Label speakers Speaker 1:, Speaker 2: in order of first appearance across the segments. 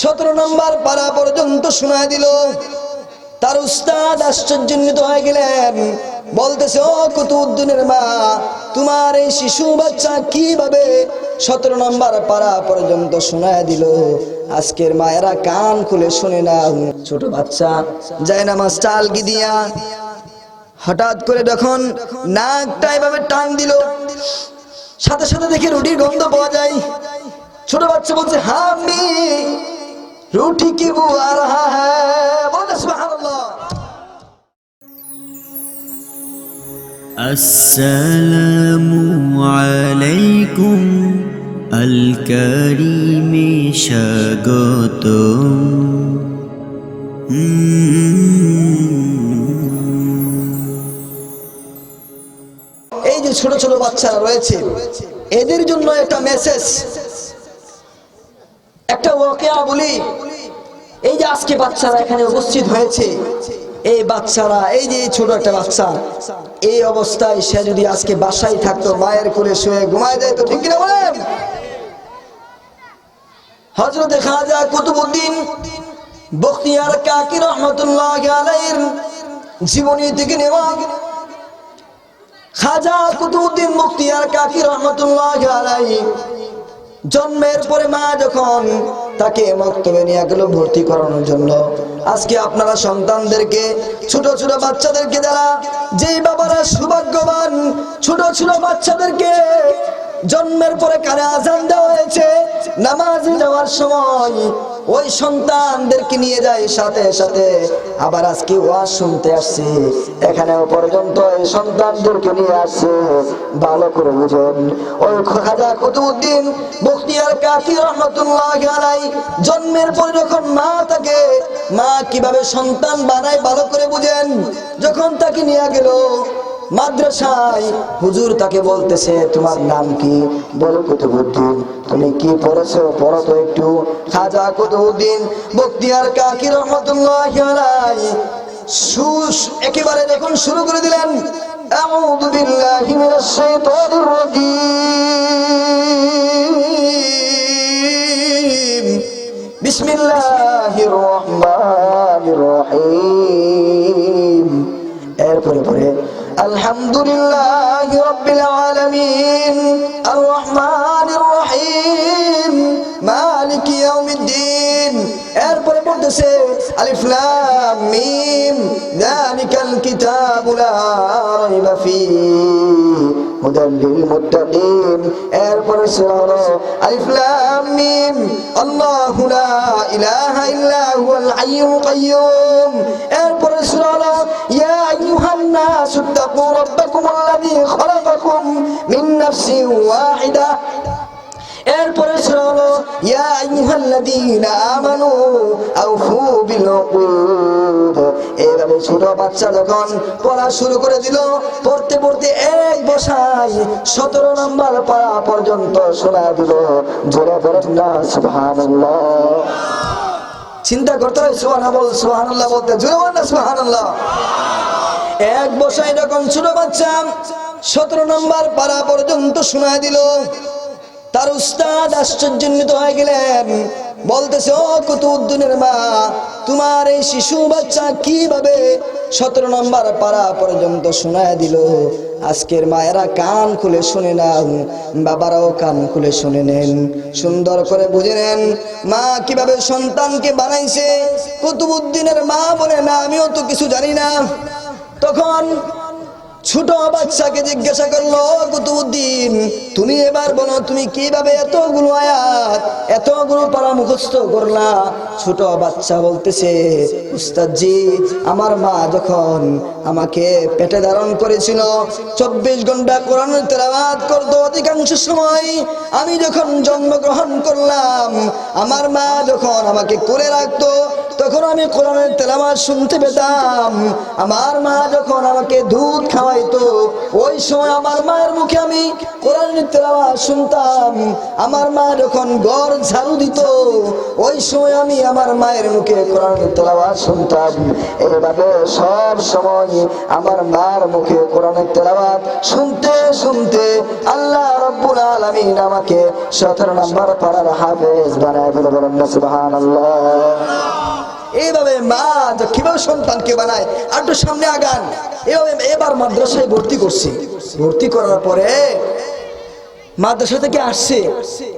Speaker 1: সতেরো নম্বর পারা পর্যন্ত তার উস্তাদ হয়ে বলতেছে, ও মা, তোমার এই শিশু বাচ্চা সতেরো নম্বর পারা পর্যন্ত শোনায় দিল? আজকের মায়েরা কান খুলে শুনে না ছোট বাচ্চা, যায় না মাস্টার আলগি দিয়া। হঠাৎ করে যখন নাকটা এভাবে টান দিল, সাথে সাথে দেখি রুটির গন্ধ পাওয়া যায়। ছোট বাচ্চা বলছে হ্যাঁ আমি রুটি কি বুয়া রাহা হ্যাঁ বলে সুবহানাল্লাহ
Speaker 2: السلام عليكم الكريم স্বাগতম
Speaker 1: এই যে ছোট ছোট বাচ্চারা রয়েছে এদের জন্য একটা মেসেজ একটা বলি, এই যে আজকে বাচ্চারা এখানে উপস্থিত হয়েছে, এই বাচ্চারা, এই যে ছোট একটা বাচ্চা, এই অবস্থায় সে যদি আজকে বাসায় থাকতো, মায়ের কোলে শুয়ে ঘুমায় যায় তো ঠিক কিনা বলেন? হজরত খাজা কুতুবুদ্দিন বখতিয়ার কাকি রহমতুল্লাহ আলাইহির জীবনী থেকে নেওয়া খাজা কুতুবুদ্দিন মুক্তিয়ার কাকি রহমতুল্লাহ আলাইহি জন্মের পরে মা যখন তাকে মক্তবে নিয়ে গেল ভর্তি করানোর জন্য। আজকে আপনারা সন্তানদেরকে, ছোট ছোট বাচ্চাদেরকে যারা, যেই বাবারা সৌভাগ্যবান, ছোট ছোট বাচ্চাদেরকে জন্মের পরে কানে আজান দেওয়া হয়েছে, নামাজ যাওয়ার সময় ওই সন্তানদেরকে নিয়ে যায় সাথে সাথে। আবার আজকে ওয়াজ শুনতে আসছি। এখানে পর্যন্ত এই সন্তানদেরকে নিয়ে আসছে। ভালো করে বুঝেন। ওই খাজা কুতুবুদ্দিন বখতিয়ার কাকি রহমতুল্লাহ আলাই জন্মের পরে যখন মা তাকে, মা কীভাবে সন্তান বানায় ভালো করে বুঝেন। যখন তাকে নিয়ে গেল মাদ্রাসায় হুজুর তাকে বলতেছে তোমার নাম কি বলো কুতুবুদ্দিন তুমি কি পড়েছো পড়ো তো একটু খাজা কুতুবুদ্দিন বখতিয়ার কাকি রহমতুল্লাহ আলাই সুস একেবারে যখন শুরু করে দিলেন أعوذ بالله من الشيطان আলহামদুলিল্লাহ রব্বিল আলামিন আর রহমানির রহিম মালিক ইয়াউমিদ্দিন এরপরে পড়তেছে আলিফ লাম মিম যালিকাল কিতাবু লা রাইবা ফীহি হুদাল লিল মুত্তাকিন এরপরে সূরা হলো আলিফ লাম মিম আল্লাহু লা ইলাহা ইল্লা হুয়াল হাইয়ুল কাইয়্যুম এরপরে সূরা হলো নাস ইত্তাকু রাব্বাকুম আল্লাযী খালাকাকুম মিন নাফসিন ওয়াহিদা এরপরে সূরা হলো, ইয়া আইয়ুহাল্লাযীনা আমানু আউফু বিল উকুদ এইভাবে ছোট বাচ্চা যখন পড়া শুরু করে দিল, পড়তে পড়তে এক বসাই সতেরো নম্বর পড়া পর্যন্ত শোনা দিল, জোরে পড়েন না, সুবহানাল্লাহ। চিন্তা করতে হয় সুবহান বল সুবহানাল্লাহ বলতে, জোরে বল না, সুবহানাল্লাহ। এক বসাই যখন ছোট বাচ্চা, সতেরো নম্বর পারা পর্যন্ত শোনা দিল। তার উস্তাদ আশ্চর্যান্বিত হয়ে গেলেন। বলতেছে, ও কুতুদ্দিনের মা, তোমার এই শিশু বাচ্চা কীভাবে সতেরো নম্বর পারা পর্যন্ত শোনায় দিল? আজকের মায়েরা কান খুলে শুনে না বাবারাও কান খুলে শুনে নেন। সুন্দর করে বুঝে নেন, মা কীভাবে সন্তানকে বানাইছে। কুতুবুদ্দিনের মা বলে, না, আমিও তো কিছু জানি না। তখন ছোট বাচ্চাকে জিজ্ঞাসা করল কুতুবুদ্দিন তুমি এবার বলো, তুমি কীভাবে এতগুলো আয়াত, এতগুলো পারা মুখস্থ করলা? ছোট বাচ্চা বলতেছে, উস্তাদজি, আমার মা যখন আমাকে পেটে ধারণ করেছিল, চব্বিশ ঘণ্টা কোরআনের তেলাওয়াত করতো অধিকাংশ সময়, আমি যখন জন্মগ্রহণ করলাম, আমার মা যখন আমাকে কোলে রাখতো তখন আমি কোরআনের তেলাওয়াত শুনতে পেতাম। আমার মা যখন আমাকে দুধ খাওয়াইতো, ওই সময় আমার মায়ের মুখে আমি কোরআনের তেলাওয়াত শুনতাম। আমার মা যখন গড় ঝাড়ু দিত, ওই সময় আমি আমার মায়ের মুখে কোরআনের তেলাওয়াত শুনতাম। এইভাবে সব সময় আমার মার মুখে কোরআনের তেলাওয়াত শুনতে শুনতে আল্লাহ রব্বুল আলামিন আমাকে সতেরো নম্বর পাড়ার হাফেজ বানায় বলে বলেন সুবহানাল্লাহ। এইভাবে মা কীভাবে সন্তানকে বানায়? আর একটু সামনে আগান। এভাবে এবার মাদ্রাসায় ভর্তি করছি। ভর্তি করার পরে মাদ্রাসা থেকে আসছে।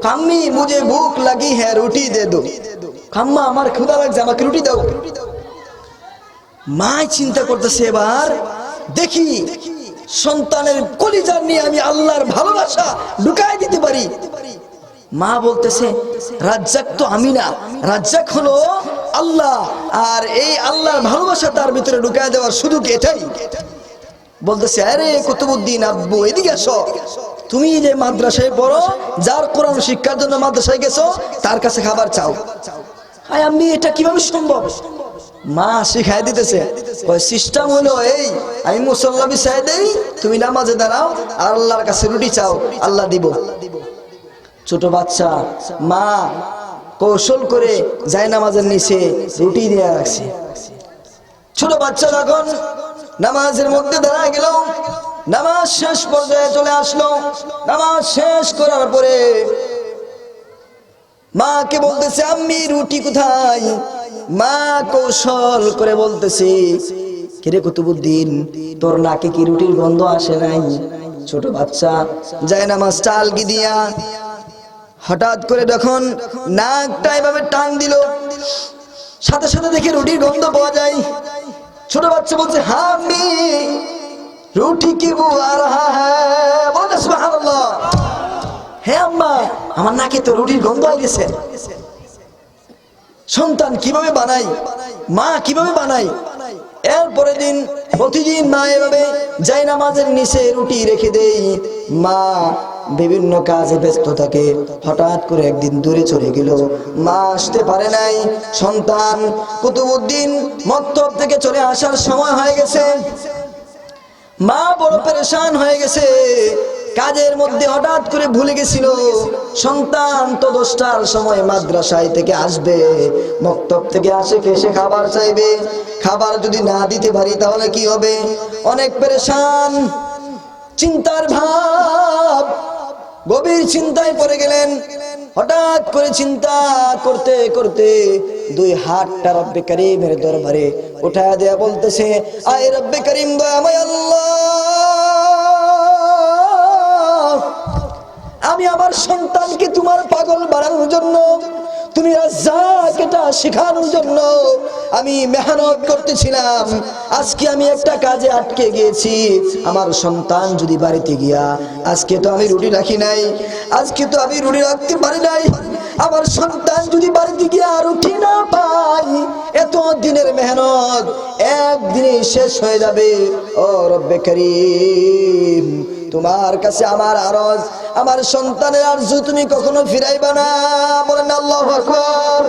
Speaker 1: কাম্মি মুঝে ভুক লাগি হ্যাঁ রুটি দে দো। কাম্মা আমার ক্ষুধা লাগছে, আমাকে রুটি দাও। মা চিন্তা করতেছে এবার, দেখি সন্তানের কলিজার নিয়ে আমি আল্লাহর ভালোবাসা ঢুকাই দিতে পারি। মা বলতেছে, রাজ্জাক তো আমি না রাজ্জাক হলো আল্লাহ আর এই আল্লাহর ভালোবাসা তার ভিতরে ঢুকায় দেওয়ার শুধু এটাই। বলতেছে, আরে কুতুবুদ্দিন আব্বু, এদিকে আসো। তুমি যে মাদ্রাসায় পড়ো, যার কোরআন শিক্ষার জন্য মাদ্রাসায় গেছো, তার কাছে খাবার চাও। আয় আমি এটা কীভাবে সম্ভব? মা শিখাই দিতেছে ওই সিস্টেম হলো এই, আমি মুসল্লা বিছাই দেই, তুমি নামাজে দাঁড়াও, আর আল্লাহর কাছে রুটি চাও, আল্লাহ দিব। ছোট বাচ্চা, মা কৌশল করে যায় নামাজের নিচে রুটি দিয়ে রাখছে ছোট বাচ্চা যখন নামাজের মধ্যে দাঁড়ায় গেল। নামাজ শেষ পর্যায়ে চলে আসলো। নামাজ শেষ করার পরে মাকে বলতেছে আমি রুটি কোথায়? মা কৌশল করে বলতেছে, কিরে কুতুবুদ্দিন, তোর নাকে কি রুটির গন্ধ আসে নাই? ছোট বাচ্চা যায় নামাজ চালকি দিয়া হঠাৎ করে যখন নাকটা এভাবে টান দিল, সাথে সাথে দেখে রুটির গন্ধ পাওয়া যায়। ছোট বাচ্চা বলছে আম্মি রুটি কি বুয়া রাহা হ্যাঁ বলে সুবহানাল্লাহ। হ্যাঁ আম্মা, আমার নাকে তো রুটির গন্ধ গেছে সন্তান কীভাবে বানাই মা কীভাবে বানাই এরপরে দিন, প্রতিদিন মা এভাবে যাই নামাজের নিচে রুটি রেখে দেই। মা বিভিন্ন কাজে ব্যস্ত থাকে। হঠাৎ করে একদিন দূরে চলে গেল। মা আসতে পারে নাই। সন্তান কুতুবুদ্দিন মক্তব থেকে চলে আসার সময় হয়ে গেছে। মা বড় পেরেশান হয়ে গেছে। কাজের মধ্যে হঠাৎ করে ভুলে গেছিল। সন্তান তো দশটার সময় মাদ্রাসায় থেকে আসবে। মক্তব থেকে আসে, এসে খাবার চাইবে। খাবার যদি না দিতে পারি তাহলে কি হবে? অনেক পেরেশান, চিন্তার ভাব। গভীর চিন্তায় পড়ে গেলেন। হঠাৎ করে চিন্তা করতে করতে দুই হাতটা রব্বে করিমের দরবারে উঠা দেয়া বলতেছে, আয় রব্বে করিম দয়াময় আল্লাহ, আমি আমার সন্তানকে তোমার পাগল বানানোর জন্য, তুমি রাজ্জাক এটা শেখানোর জন্য আমি মেহনত করতেছিলাম। আজকে আমি একটা কাজে আটকে গিয়েছি। আমার সন্তান যদি বাড়িতে গিয়া, আজকে তো আমি রুটি রাখি নাই, আজকে তো আমি রুটি রাখতে পারি নাই। আমার সন্তান যদি বাড়িতে গিয়া রুটি না পাই এত দিনের মেহনত একদিনে শেষ হয়ে যাবে। ও রব্বে করিম, তোমার কাছে আমার আরজ, আমার সন্তানের আরজ তুমি কখনো ফিরাইবা না। বলেন আল্লাহ আকবার।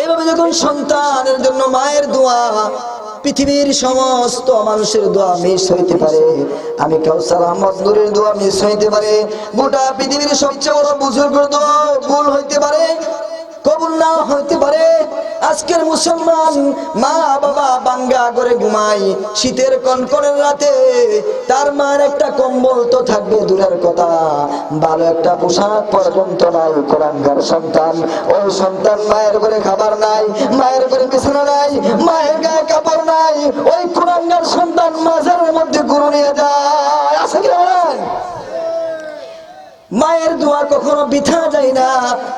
Speaker 1: এইভাবে যখন সন্তানের জন্য মায়ের দোয়া, পৃথিবীর সমস্ত মানুষের দোয়া মিস হইতে পারে, আমি কাউসার আহমদ নুরের দোয়া মিস হইতে পারে, গোটা পৃথিবীর সবচেয়ে বড় বুজুর্গের দোয়া ভুল হইতে পারে, কবুল না হইতে পারে আজকের মুসলমান মা বাবা বাঙ্গা করে ঘুমাই শীতের কনকনের রাতে তার মার একটা কম্বল তো থাকবে দূরের কথা। ভালো একটা পোশাক পর্যন্ত নাই কোরআনগার সন্তান। ওই সন্তান, মায়ের করে খাবার নাই, মায়ের করে বিছানা নাই, মায়ের গায়ে কাপড় নাই। ওই কোরআনগার সন্তান মাঝের মধ্যে গুরু নিয়ে যায়। আছে মায়ের দোয়া কখনো বিথা যায় না,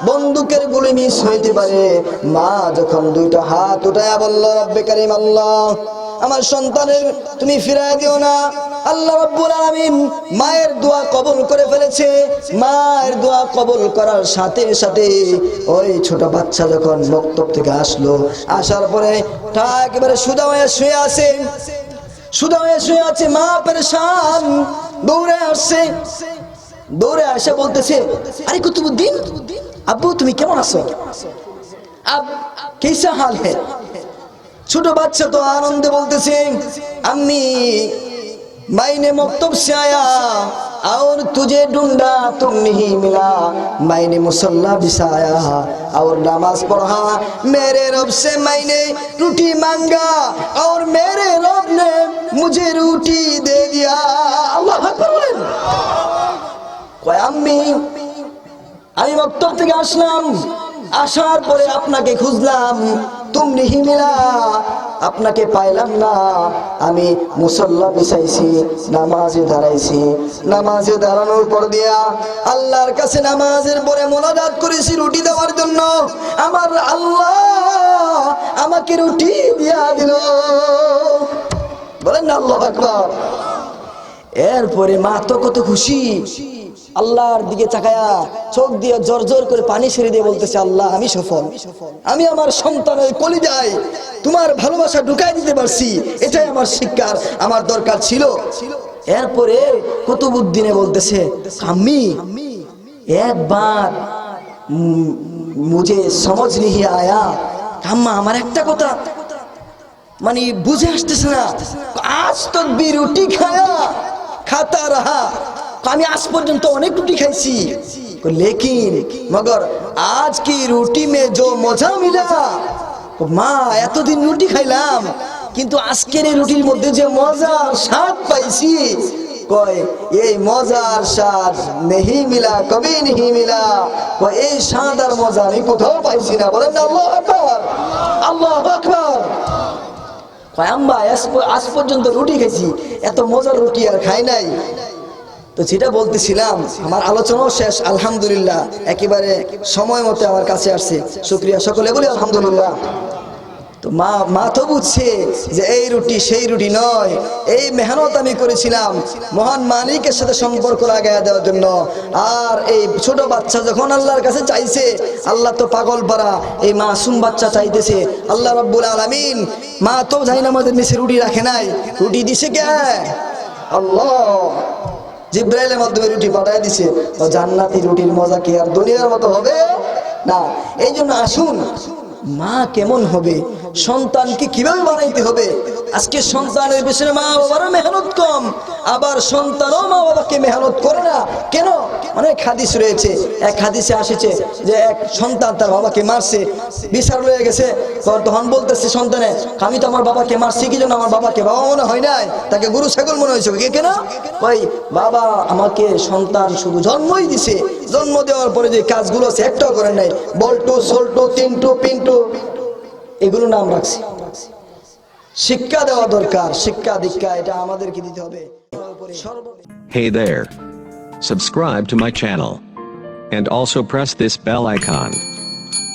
Speaker 1: বন্দুকের গুলি মিস হইতে পারে। মা যখন দুইটা হাত উঠায় বলল, রব্বে কারিম, আল্লাহ, আমার সন্তানের তুমি ফিরায় দিও না। আল্লাহ রব্বুল আলামিন মায়ের দোয়া কবুল করে ফেলেছে। মায়ের দোয়া কবুল করার সাথে সাথে ওই ছোট বাচ্চা যখন মক্তব থেকে আসলো, আসার পরে তা একেবারে সুদা হয়ে শুয়ে আছে। সুদা হয়ে শুয়ে আছে, মা পেরেশান, দৌড়ে আসছে। দৌড়ে আসে বলতেছে আরে কুতুবুদ্দিন আব্বু তুমি কেমন আছো আব कैसा हाल है ছোট বাচ্চা তো আনন্দে বলতেছে আমি मायने मकतब से आया और तुझे ढूंढा तुम नहीं मिला मैंने मुसल्ला बिछाया और नमाज पढ़ा मेरे रब से मैंने रोटी मांगा और मेरे रब ने मुझे रोटी दे दिया अल्लाह আকবার বলেন কয়, আম্মি, আমি মক্তব থেকে আসলাম। আসার পরে আপনাকে খুঁজলাম। তুম নিহি মিলা আপনাকে পাইলাম না। আমি মুসল্লা বিছাইছি, নামাজে দাঁড়াইছি। নামাজে দাঁড়ানোর পর দিয়া আল্লাহর কাছে নামাজের পরে মোনাজাত করেছি রুটি দেওয়ার জন্য। আমার আল্লাহ আমাকে রুটি দিয়া দিল। বলেন না আল্লাহ আকবার। এরপরে মা তো কত খুশি। আল্লাহর দিকে তাকায়া চোখ দিয়ে জোর জোর করে পানি ছেড়ে দিয়ে বলতেছে, আল্লাহ, আমি সফল। আমি আমার সন্তানের কলি যাই তোমার ভালোবাসা ঢুকাই দিতে পারছি। এটাই আমার শিক্ষার, আমার দরকার ছিল। এরপরে কুতুবুদ্দিনে বলতেছে, আমি একবার মুঝে সমঝ নিহি আয়া, আম্মা, আমার একটা কথা। মানে বুঝে আসতেছে না, আজ তো বি রুটি খায়া খাতা রাহা আমি আজ পর্যন্ত অনেক রুটি খাইছি। লেকিন, মগর, আজ কি রুটি মে जो মজা মিলা? মা, এতদিন রুটি খাইলাম, কিন্তু আজকের এই রুটির মধ্যে যে মজার স্বাদ পাইছি কয় এই মজার স্বাদ নেহি মিলা, কবি নেহি মিলা? কয় এই স্বাদ আর মজা আমি কোথাও পাইছি না। বলেন আল্লাহ আকবার, আল্লাহ কয় আজ আজ পর্যন্ত রুটি খাইছি, এত মজার রুটি আর খাই নাই। তো যেটা বলতেছিলাম, আমার আলোচনাও শেষ, আলহামদুলিল্লাহ, একেবারে সময় মতো আমার কাছে আসছে। শুক্রিয়া সকলে, বলি আলহামদুলিল্লাহ। তো মা মা তো বুঝছে যে এই রুটি সেই রুটি নয়, এই মেহনত আমি করেছিলাম মহান মালিকের সাথে সম্পর্ক লাগাইয়া দেওয়ার জন্য। আর এই ছোট বাচ্চা যখন আল্লাহর কাছে চাইছে, আল্লাহ তো পাগল পারা এই মাসুম বাচ্চা চাইতেছে, আল্লাহ রব্বুল আলামিন মা তো জানি না আমাদের নিচে রুটি রাখে নাই। রুটি দিছে কে? আল্লাহ। জিব্রাইলের মাধ্যমে রুটি পাঠায় দিছে। তো জান্নাতি রুটির মজা কি আর দুনিয়ার মতো হবে? না এই জন্য আসুন, মা কেমন হবে? সন্তানকে কীভাবে বানাইতে হবে? আজকে সন্তানের পেছনে মা বাবারও মেহনত কম, আবার সন্তানও মা বাবাকে মেহনত করে না। কেন? অনেক হাদিস রয়েছে, এক হাদিসে আসেছে যে এক সন্তান তার বাবাকে মারছে, বিচার রয়ে গেছে। তখন- তখন বলতেছে সন্তানে, আমি তো আমার বাবাকে মারছি, কি জন্য আমার বাবাকে? বাবা মনে হয় নাই, তাকে গুরু, ছাগল মনে হয়েছে। কে কেন ওই বাবা আমাকে সন্তান শুধু জন্মই দিছে। জন্ম দেওয়ার পরে যে কাজগুলো আছে, একটাও করেন নাই। বল্টু, সল্টু, তিনটু, পিন্টু এগুলো নাম রাখছি শিক্ষা দেওয়া দরকার শিক্ষা দীক্ষা এটা আমাদেরকে দিতে হবে সর্ব
Speaker 3: Hey there. Subscribe to my channel. And also press this bell icon.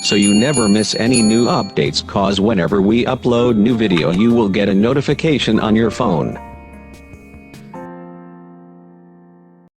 Speaker 3: So you never miss any new updates cause whenever we upload new video you will get a notification on your phone.